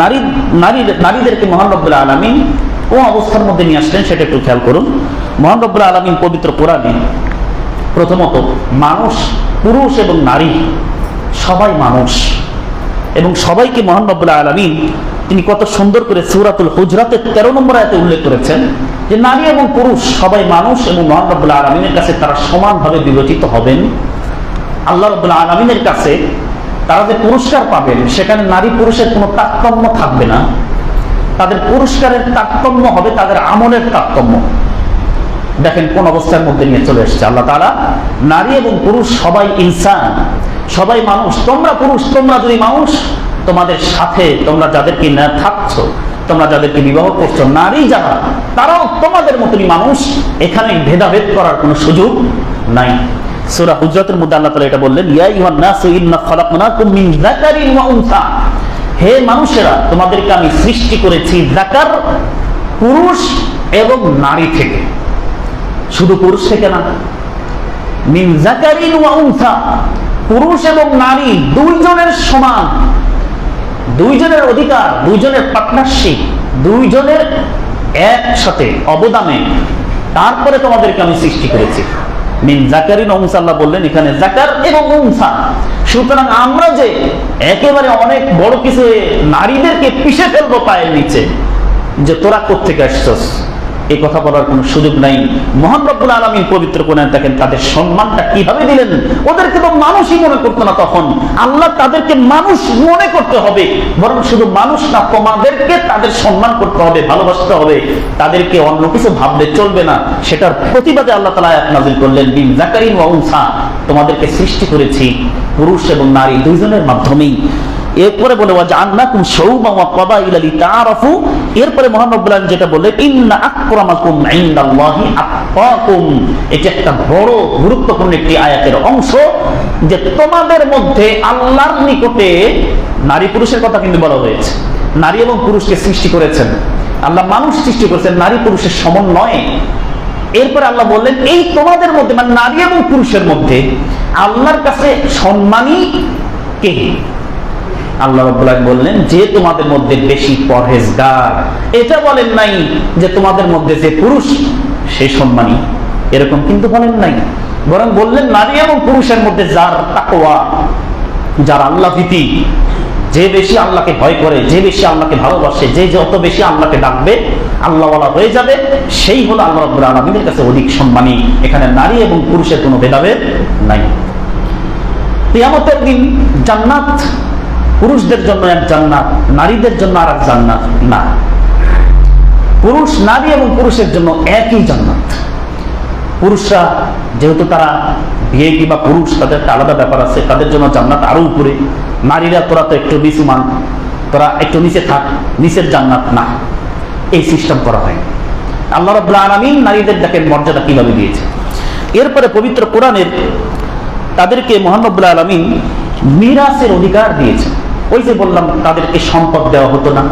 নারী নারী, নারীদেরকে মহান রব্বুল আলমিন ও অবস্থার মধ্যে নিয়ে আসলেন সেটা একটু খেয়াল করুন। মহান রব্বুল আলমিন পবিত্র কোরআনে প্রথমত মানুষ, পুরুষ এবং নারী সবাই মানুষ এবং সবাইকে মহান রব্বুল আলমিন তিনি কত সুন্দর করে সুরাতুল হুজরাতের তেরো নম্বর আয়তে উল্লেখ করেছেন যে নারী এবং পুরুষ সবাই মানুষ এবং মহান রব্বুল আলমিনের কাছে তারা সমানভাবে বিবেচিত হবেন। আল্লাহ রব্বুল আলমিনের কাছে তারা যে পুরস্কার পাবেন, সেখানে নারী পুরুষের কোনো তারতম্য থাকবে না। তাদের পুরস্কারের তারতম্য হবে তাদের আমলের তারতম্য। দেখেন কোন অবস্থার মধ্যে নিয়ে চলে এসেছে আল্লাহ তারা নারী এবং পুরুষ সবাই ইনসান, সবাই মানুষ। তোমরা পুরুষ, তোমরা যদি মানুষ, তোমাদের সাথে তোমরা যাদেরকে না থাকছো, তোমরা যাদেরকে বিবাহ করছ, নারী যারা, তারাও তোমাদের মতনই মানুষ। এখানে ভেদাভেদ করার কোনো সুযোগ নাই। সূরা হুজরাতের মধ্যে আল্লাহ তাআলা এটা বললেন, ইয়া আইয়ুহান নাসু ইন্না খালাকনাকুম মিন যাকারিন ওয়া উনসা। হে মানুষেরা, তোমাদেরকে আমি সৃষ্টি করেছি যাকার পুরুষ এবং নারী থেকে। শুধু পুরুষ থেকে না, মিন যাকারিন ওয়া উনসা। পুরুষ এবং নারী দুইজনের সমান। দুইজনের অধিকার, দুইজনের পার্টনারশিপ, দুইজনের একসাথে অবদানে। তারপরে তোমাদেরকে আমি সৃষ্টি করেছি। মিন জাকারিন অংসা আল্লাহ বললেন, এখানে জাকার এবং উংসা সুতরাং আমরা যে একেবারে অনেক বড় কিছু নারীদেরকে পিষে ফেলব পায়ের নিচে, যে তোরা কোথেকে আসছস? এই কথা বলার কোনো সুযোগ নাই। মোহান রব্বুল আলমীর পবিত্র কোরআন দেখেন তাদের সম্মানটা কীভাবে দিলেন? ওদেরকে তো মানুষই মনে করতো না তখন। আল্লাহ তাদেরকে মানুষ মনে করতে হবে। বরং শুধু মানুষ না, তোমাদেরকে তাদের সম্মান করতে হবে, ভালোবাসতে হবে। তাদেরকে অন্য কিছু ভাবলে চলবে না। সেটার প্রতিবাদে আল্লাহ তালা এক নাজিল করলেন বিন জাকারিন ওয়া তোমাদেরকে সৃষ্টি করেছি পুরুষ এবং নারী দুইজনের মাধ্যমেই। এরপরে বলে জান্নাকুম শাউবা ওয়া কাবাইলা এরপরে বলেন যেটা বললেন, ইন্না এটা একটা বড় গুরুত্বপূর্ণ একটি আয়াতের অংশ যে তোমাদের মধ্যে আল্লাহর নিকটে নারী পুরুষের কথা কিন্তু বলা হয়েছে। নারী এবং পুরুষকে সৃষ্টি করেছেন। আল্লাহ মানুষ সৃষ্টি করেছেন, নারী পুরুষের সমন্বয়ে এরপরে আল্লাহ বললেন, এই তোমাদের মধ্যে মানে নারী এবং পুরুষের মধ্যে, আল্লাহর কাছে সম্মানী কে? আল্লাহ বললেন, যে তোমাদের মধ্যে বেশি পরহেজগার, এটা বলেন নাই যে তোমাদের মধ্যে যে পুরুষ, সে সম্মানী। এরকম কিন্তু বলেন নাই। বরং বললেন, নারী এবং পুরুষের মধ্যে যার তাকওয়া, যার আল্লাহ ভীতি, যে বেশি আল্লাহকে ভয় করে, যে বেশি আল্লাহকে ভালোবাসে, যে যত বেশি আল্লাহকে ডাকবে, আল্লাহওয়ালা হয়ে যাবে, সেই হলো আল্লাহ রাব্বুল আলামিনের কাছে অধিক সম্মানী। এখানে নারী এবং পুরুষের কোনো ভেদাভেদ নাই। কিয়ামতের দিন জান্নাত পুরুষদের জন্য এক জান্নাত, নারীদের জন্য আর এক জান্নাত, না। পুরুষ নারী এবং পুরুষের জন্য একই জান্নাত। পুরুষরা যেহেতু তারা বিয়ে কিংবা পুরুষ, তাদের একটা আলাদা ব্যাপার আছে, তাদের জন্য জান্নাত আরও উপরে। নারীরা, তোরা তো একটু নিচু মান তোরা একটু নিচে থাক, নিচের জান্নাত না। এই সিস্টেম করা হয়। আল্লাহ রব্লা আলমিন নারীদের দেখেন মর্যাদা কীভাবে দিয়েছে। এরপরে পবিত্র কোরআনের তাদেরকে মোহাম্মবুল্লাহ আলমিন মিরাসের অধিকার দিয়েছে ওই যে বললাম, তাদেরকে সম্পদ দেওয়া হতো না।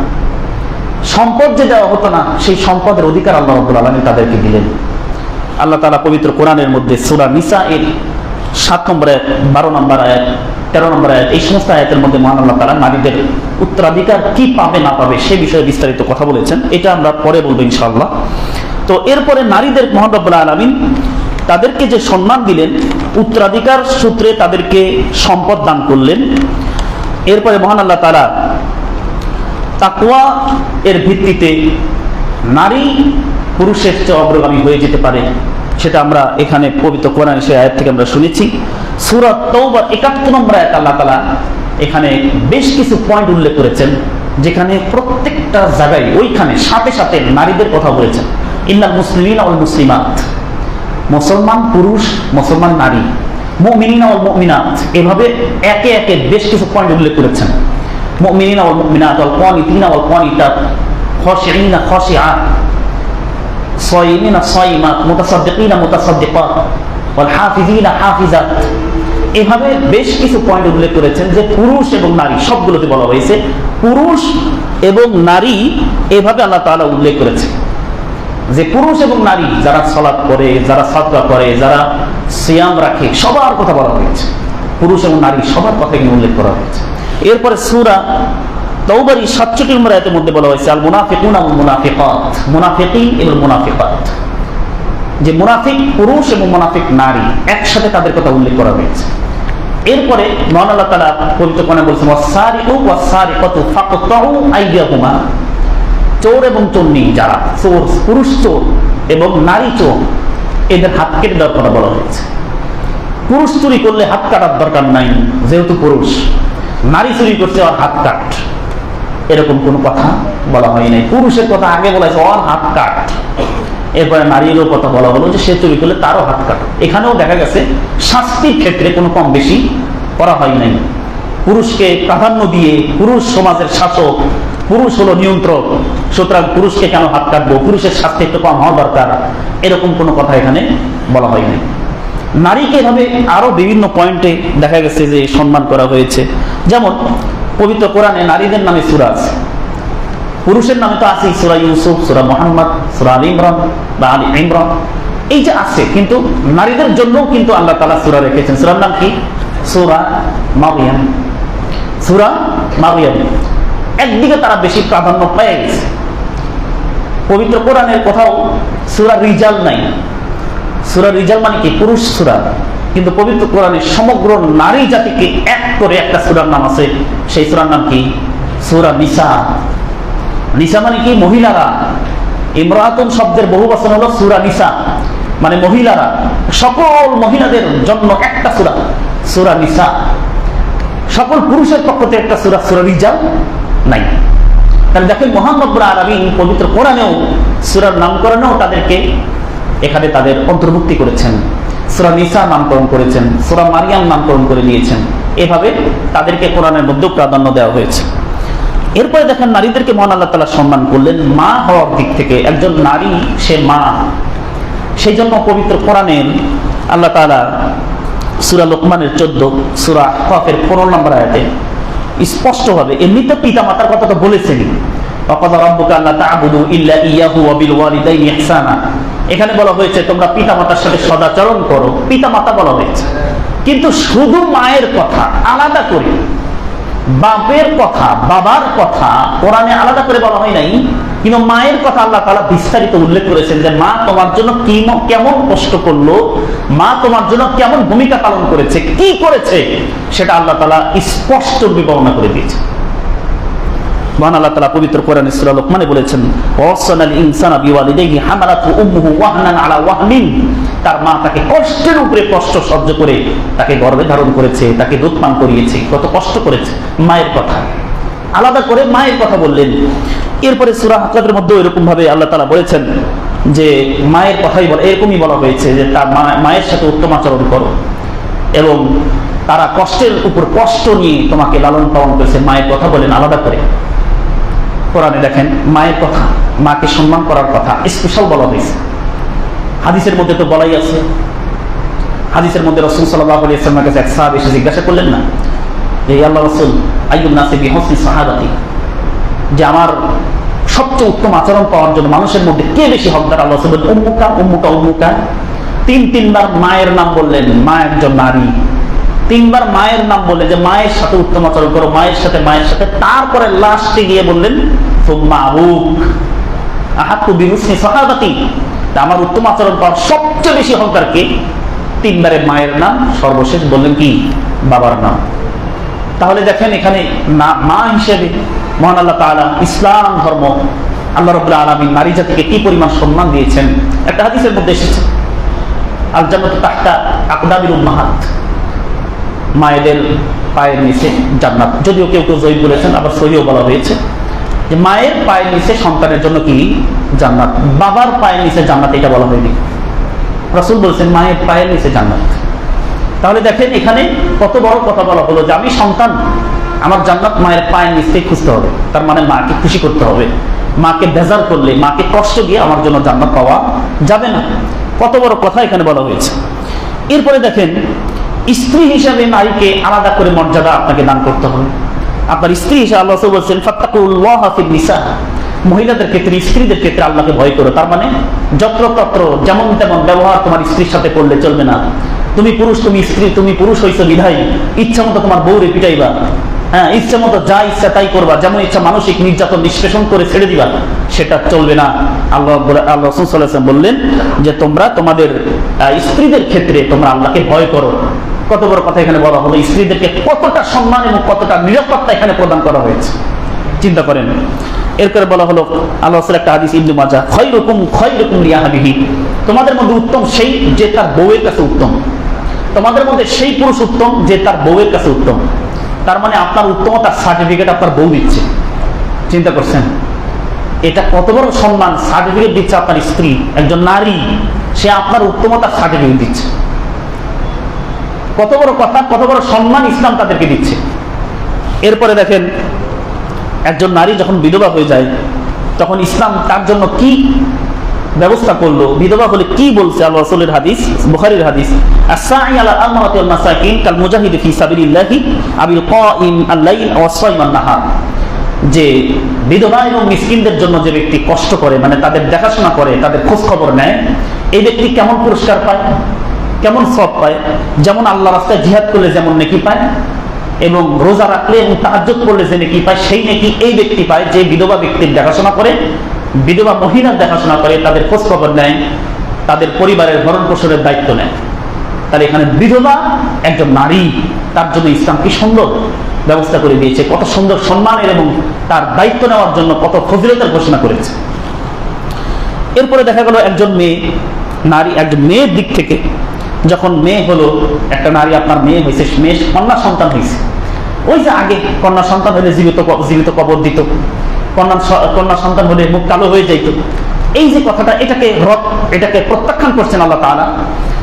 সম্পদ যে দেওয়া হতো না, সেই সম্পদের অধিকার আল্লাহ রব্বুল আলমী তাদেরকে দিলেন। আল্লাহ তালা পবিত্র কোরআনের মধ্যে সুরা নিসা এর সাত নম্বর আয়াত, বারো নম্বর আয়াত, তেরো নম্বর আয়াত, এই সমস্ত আয়াতের মধ্যে মহান আল্লাহ তালা নারীদের উত্তরাধিকার কি পাবে না পাবে সে বিষয়ে বিস্তারিত কথা বলেছেন। এটা আমরা পরে বলব ইনশাআল্লাহ। তো এরপরে নারীদের মহান রব্বুল আলমিন তাদেরকে যে সম্মান দিলেন, উত্তরাধিকার সূত্রে তাদেরকে সম্পদ দান করলেন। এরপরে মহান আল্লাহ তারা তাকুয়া এর ভিত্তিতে নারী পুরুষের চেয়ে অগ্রগামী হয়ে যেতে পারে, সেটা আমরা এখানে পবিত্র কোরআন সে আয়াত থেকে আমরা শুনেছি। সুরত তৌবার একাত্তর নম্বর আয়াত আল্লাহ তালা এখানে বেশ কিছু পয়েন্ট উল্লেখ করেছেন, যেখানে প্রত্যেকটা জায়গায় ওইখানে সাথে সাথে নারীদের কথা বলেছেন। ইন্নাল মুসলিমিন অল মুসলিমাত, মুসলমান পুরুষ, মুসলমান নারী। মুমিনিনা ওয়াল মুমিনাত। এভাবে একে একে বেশ কিছু পয়েন্ট উল্লেখ করেছেন। মুমিনিনা ওয়াল মুমিনাত, ওয়াল কানিতিনা, ওয়াল কানিতাত, খাশিঈনা খাশিআত সাইমিনা, সাইমাত, মুতাসাদ্দিকিনা, মুতাসাদ্দিকাত, ওয়াল হাফিজিনা হাফিজাত। এভাবে বেশ কিছু পয়েন্ট উল্লেখ করেছেন যে পুরুষ এবং নারী, সবগুলোতে বলা হয়েছে, পুরুষ এবং নারী এভাবে আল্লাহ তাআলা উল্লেখ করেছেন। যে পুরুষ এবং নারী যারা সলাপ করে যারা সাদকা করে যারা সিয়াম রাখে, সবার কথা বলা হয়েছে। পুরুষ এবং নারী সবার কথা এখানে উল্লেখ করা হয়েছে। এরপরে সুরা তৌবারি সাতষট্টি নম্বর আয়াতের মধ্যে বলা হয়েছে, আল মুনাফিকুন আল মুনাফিকাত মুনাফিকিন এবং মুনাফিকাত। যে মুনাফিক পুরুষ এবং মুনাফিক নারী একসাথে তাদের কথা উল্লেখ করা হয়েছে। এরপরে মহান আল্লাহ তালা পবিত্র কোনে বলছেন ওয়াসারি ও ওয়াসারি কত ফাকতাউ আইডিয়াহুমা চোর এবং চন্নি যারা, চোর, পুরুষ চোর এবং নারী চোর এদের হাত কেটে দেওয়ার কথা বলা হয়েছে। পুরুষ চুরি করলে হাত কাটার দরকার নাই, যেহেতু পুরুষ। নারী চুরি করছে আর হাত কাট। এরকম কোনো কথা বলা হয় নাই। পুরুষের কথা আগে বলা হয়েছে, ওর হাত কাট। এরপরে নারীরও কথা বলা হলো যে, সে চুরি করলে তারও হাত কাট। এখানেও দেখা গেছে, শাস্তির ক্ষেত্রে কোনো কম বেশি করা হয় নাই। পুরুষকে প্রাধান্য দিয়ে পুরুষ সমাজের শাসক, পুরুষ হলো নিয়ন্ত্রক। সুতরাং পুরুষকে কেন হাত কাটবো? পুরুষের শাস্তি একটু কম হওয়া দরকার। এরকম কোনো কথা এখানে বলা হয়নি। নারীকে এভাবে আরও বিভিন্ন পয়েন্টে দেখা গেছে যে সম্মান করা হয়েছে। যেমন, পবিত্র কোরআনে নারীদের নামে সুরা আছে। পুরুষের নামে তো আছে সুরা ইউসুফ, সুরা মোহাম্মদ, সুরা আলী ইমরান বা আলী ইমরান। এই যে আছে, কিন্তু নারীদের জন্যও কিন্তু আল্লাহ তালা সুরা রেখেছেন। সুরার নাম কি? সুরা মারিয়াম। সুরা মারিয়াম। একদিকে তারা বেশি প্রাধান্য পেয়ে গেছে। পবিত্র কোরআনের কোথাও সুরা রিজাল নাই। সুরা রিজাল মানে কি? পুরুষ সুরা। কিন্তু পবিত্র কোরআনের সমগ্র নারী জাতিকে এক করে একটা সুরার নাম আছে। সেই সুরার নাম কি? সুরা নিসা। নিসা মানে কি? মহিলারা। ইমরাতুন শব্দের বহু বচন হলো সুরা নিসা। মানে মহিলারা। সকল মহিলাদের জন্য একটা সুরা। সুরা নিসা। সকল পুরুষের পক্ষ থেকে একটা সুরা সুরা রিজাল নাই। তাহলে দেখেন মোহাম্মদ আলমিন পবিত্র কোরআনেও সুরার নামকরণেও তাদেরকে এখানে তাদের অন্তর্ভুক্তি করেছেন। সুরা নিসা নামকরণ করেছেন, সুরা মারিয়াম নামকরণ করে দিয়েছেন এভাবে তাদেরকে কোরআনের মধ্যেও প্রাধান্য দেওয়া হয়েছে। এরপরে দেখেন নারীদেরকে মহান আল্লাহ তালা সম্মান করলেন। মা হওয়ার দিক থেকে একজন নারী, সে মা। সেই জন্য পবিত্র কোরআনের আল্লাহ তালা সুরা লোকমানের চোদ্দ, সুরা কফের পনেরো নম্বর আয়াতে স্পষ্টভাবে এমনি তো পিতা মাতার কথা তো বলেছেনই। এখানে বলা হয়েছে, তোমরা পিতা মাতার সাথে সদাচরণ করো পিতা মাতা বলা হয়েছে। কিন্তু শুধু মায়ের কথা আলাদা করে, বাপের কথা, বাবার কথা কোরআনে আলাদা করে বলা হয় নাই। কিন্তু মায়ের কথা আল্লাহ তালা বিস্তারিত উল্লেখ করেছেন যে মা তোমার জন্য কি কেমন কষ্ট করল, মা তোমার জন্য কেমন ভূমিকা পালন করেছে, কি করেছে, সেটা আল্লাহ তালা স্পষ্ট বিবরণা করে দিয়েছে। মহান আল্লাহ তালা পবিত্র কোরআন সূরা লোকমানে বলেছেন, ওয়াসানাল ইনসানা উম্মুহু ওয়াহনান আলা ওয়াহনিন তার মা তাকে কষ্টের উপরে কষ্ট সহ্য করে তাকে গর্ভে ধারণ করেছে, তাকে দুধ পান করিয়েছে, কত কষ্ট করেছে। মায়ের কথা। আলাদা করে মায়ের কথা বললেন। এরপরে সূরা হাকাতের মধ্যে এরকম ভাবে আল্লাহ তাআলা বলেছেন যে মায়ের কথাই বলে এরকমই বলা হয়েছে যে তার মায়ের সাথে উত্তম আচরণ করো। এবং তারা কষ্টের উপর কষ্ট নিয়ে তোমাকে লালন পালন করেছে। মায়ের কথা বলেন আলাদা করে। কোরআনে দেখেন, মায়ের কথা, মাকে সম্মান করার কথা স্পেশাল বলা হয়েছে। হাদিসের মধ্যে তো বলাই আছে। হাদিসের মধ্যে রসুল সাল্লাহ আলী ইসলামের কাছে এক সাহাব এসে জিজ্ঞাসা করলেন না? যে, "ইয়া আল্লাহ রসুল আইয়ুব নাসিবি হসনি সাহাবাতি? যে আমার সবচেয়ে উত্তম আচরণ পাওয়ার জন্য মানুষের মধ্যে কে বেশি হকদার? আল্লাহ বললেন, উম্মুকা উম্মুকা উম্মুকা। তিন তিনবার মায়ের নাম বললেন মা একজন নারী। তিনবার মায়ের নাম বললেন যে মায়ের সাথে উত্তম আচরণ করো মায়ের সাথে মায়ের সাথে। তারপরে লাস্টে গিয়ে বললেন আমার উত্তম আচরণ পাওয়ার সবচেয়ে বেশি হকদার কে? তিনবারে মায়ের নাম সর্বশেষ বললেন কি? বাবার নাম। তাহলে দেখেন এখানে মা হিসেবে মহান আল্লাহ তাআলা ইসলাম, ধর্ম, আল্লাহ রবুল্লাহ আলমিন নারী জাতিকে কি পরিমাণ সম্মান দিয়েছেন? একটা হাদিসের মধ্যে এসেছে। আল জান্নাতু তাহতা আকদাবিল উম্মাহাত, মায়েদের পায়ের নিচে জান্নাত। যদিও কেউ কেউ জয়ী বলেছেন, আবার সহিও বলা হয়েছে যে মায়ের পায়ের নিচে সন্তানের জন্য কি? জান্নাত। বাবার পায়ের নিচে জান্নাত, এটা বলা হয়নি। রসুল বলছেন, মায়ের পায়ের নিচে জান্নাত। তাহলে দেখেন, এখানে কত বড় কথা বলা হলো যে আমি সন্তান আমার জান্নাত মায়ের পায়ের নিচেই খুঁজতে হবে। তার মানে মাকে খুশি করতে হবে। মাকে বেজার করলে, মাকে কষ্ট দিয়ে আমার জন্য জান্নাত পাওয়া যাবে না। কত বড় কথা এখানে বলা হয়েছে। এরপরে দেখেন, স্ত্রী হিসাবে নারীকে আলাদা করে মর্যাদা আপনাকে দান করতে হবে। আপনার স্ত্রী হিসাবে আল্লাহ বলছেন, ফাত্তাকুল্লাহ ফিন নিসা। মহিলাদের ক্ষেত্রে, স্ত্রীদের ক্ষেত্রে আল্লাহকে ভয় করো। তার মানে যত্রতত্র, যেমন তেমন ব্যবহার তোমার স্ত্রীর সাথে করলে চলবে না। তুমি পুরুষ, তুমি স্ত্রী, তুমি পুরুষ হইছো বিধায় ইচ্ছা মতো তোমার বউরে পিটাইবা। হ্যাঁ ইচ্ছা মতো যা ইচ্ছা তাই করবা। যেমন ইচ্ছা মানসিক নির্যাতন নিষ্পেষণ করে ছেড়ে দিবা, সেটা চলবে না। আল্লাহ আল্লাহ রসুল সাল্লাল্লাহু আলাইহি ওয়াসাল্লাম বললেন যে, তোমরা তোমাদের স্ত্রীদের ক্ষেত্রে তোমরা আল্লাহকে ভয় করো। কত বড় কথা এখানে বলা হলো। স্ত্রীদেরকে কতটা সম্মান এবং কতটা নিরাপত্তা এখানে প্রদান করা হয়েছে। চিন্তা করেন। এরপরে বলা হলো, আল্লাহ রাসূলের একটা হাদিস, ইবনু মাজা খয়রুকুম খয়রুকুম লিয়াহাবিহি। তোমাদের মধ্যে উত্তম সেই যে তার বউয়ের কাছে উত্তম। তোমাদের মধ্যে সেই পুরুষ উত্তম যে তার বউয়ের কাছে উত্তম। তার মানে আপনার উত্তমতার সার্টিফিকেট আপনার বউ দিচ্ছে। চিন্তা করছেন? এটা কত বড় সম্মান? সার্টিফিকেট দিচ্ছে আপনার স্ত্রী, একজন নারী, সে আপনার উত্তমতার সার্টিফিকেট দিচ্ছে। কত বড় কথা, কত বড় সম্মান ইসলাম তাদেরকে দিচ্ছে। এরপরে দেখেন, একজন নারী যখন বিধবা হয়ে যায়, তখন ইসলাম তার জন্য কি ব্যবস্থা করল। বিধবা হলে কি বলছে আল্লাহ রাসূলের হাদিস? বুখারীর হাদিস। 'ala al-amwati wal masakin kal mujahid fi sabilillahi abil qa'im al-layl wa as-saim an-nahar যে বিধবা এবং মিসকিনদের জন্য যে ব্যক্তি কষ্ট করে মানে তাদের দেখাশোনা করে, তাদের খোঁজ খবর নেয়, এই ব্যক্তি কেমন পুরস্কার পায়? কেমন সব পায়? যেমন আল্লাহ রাস্তায় জিহাদ করলে যেমন নেকি পায়, এবং রোজা রাখলে এবং তাহাজ্জুদ করলে যে নেকি পায়, সেই নেকি এই ব্যক্তি পায় যে বিধবা ব্যক্তির দেখাশোনা করে বিধবা মহিলার দেখাশোনা করে, তাদের খোঁজ খবর নেয়, তাদের পরিবারের ভরণ পোষণের দায়িত্ব নেয়। তাহলে এখানে বিধবা একজন নারী, তার জন্য ইসলাম কি সুন্দর? ব্যবস্থা করে দিয়েছে, কত সুন্দর সম্মানের এবং তার দায়িত্ব নেওয়ার জন্য কত ফজিলতের ঘোষণা করেছে। এরপরে দেখা গেল একজন মেয়ে, নারী একজন মেয়ের দিক থেকে। যখন মেয়ে হলো, একটা নারী আপনার মেয়ে হয়েছে মেয়ে কন্যা সন্তান হয়েছে। ওই যে আগে কন্যা সন্তান হলে জীবিত জীবিত কবর দিত। কন্যা সন্তান হলে মুখ কালো হয়ে যাইত এই যে কথাটা, এটাকে রদ এটাকে প্রত্যাখ্যান করছেন আল্লাহ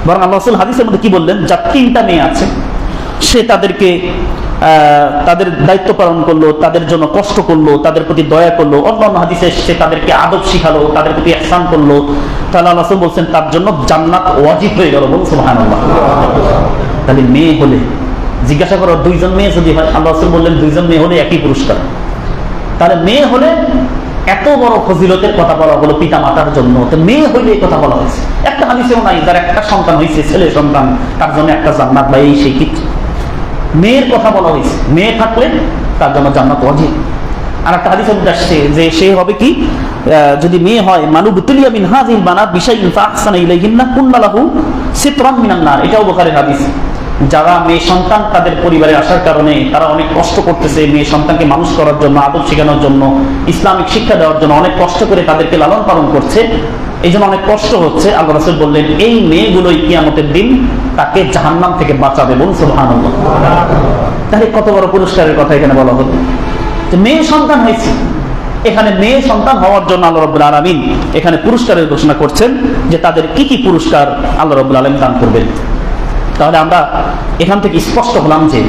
বরং আল্লাহ রাসূল হাদিসের মধ্যে কি বললেন? তিনটা মেয়ে আছে, সে তাদেরকে তাদের দায়িত্ব পালন করল, তাদের জন্য কষ্ট করল, তাদের প্রতি দয়া করল অন্য অন্য হাদিসে সে তাদেরকে আদব শিখালো, তাদের প্রতি ihsan করল। তাহলে আল্লাহ বলছেন, তার জন্য জান্নাত ওয়াজিব হয়ে গেল সুবহানাল্লাহ। তাহলে মেয়ে হলে, জিজ্ঞাসা করো দুইজন মেয়ে যদি হয়, আল্লাহ বললেন, দুইজন মেয়ে হলে একই পুরস্কার। তাহলে মেয়ে হলে এত বড় ফজিলতের কথা বলা হলো পিতা মাতার জন্য। তো মেয়ে হইলে এই কথা বলা হয়েছে। একটা হাদিসেও নাই, যার একটা সন্তান হয়েছে ছেলে সন্তান, তার জন্য একটা জান্নাত বা এই সেই কিছু মেয়ের কথা বলা হয়েছে। মেয়ে থাকলে তার জন্য জান্নাত অজিব। আর একটা হাদিস আসছে যে সে হবে কি? যদি মেয়ে হয়, মানু বুতুলিয়া মিন হাযিল বানাত বিশাইইন ফাহসানা ইলাইহিন্না কুন্না লাহু সিতরাম মিনান নার। এটাও বুখারীর হাদিস। যারা মেয়ে সন্তান তাদের পরিবারে আসার কারণে তারা অনেক কষ্ট করতেছে, মেয়ে সন্তানকে মানুষ করার জন্য, আদব শেখানোর জন্য, ইসলামিক শিক্ষা দেওয়ার জন্য অনেক কষ্ট করে তাদেরকে লালন পালন করছে। এই জন্য অনেক কষ্ট হচ্ছে। আল্লাহ রাসূল বললেন, এই মেয়েগুলোই কিয়ামতের দিন তাকে জাহান্নাম থেকে বাঁচাবে। বলুন, সুবহানাল্লাহ। তাহলে কত বড় পুরস্কারের কথা এখানে বলা হলো। যে মেয়ে সন্তান হয়েছে। এখানে মেয়ে সন্তান হওয়ার জন্য আল্লাহ রব্বুল আলমিন এখানে পুরস্কারের ঘোষণা করছেন যে তাদের কি কি পুরস্কার আল্লাহ রব্বুল আলম দান করবেন। তাহলে আমরা এখান থেকে স্পষ্ট হলাম যে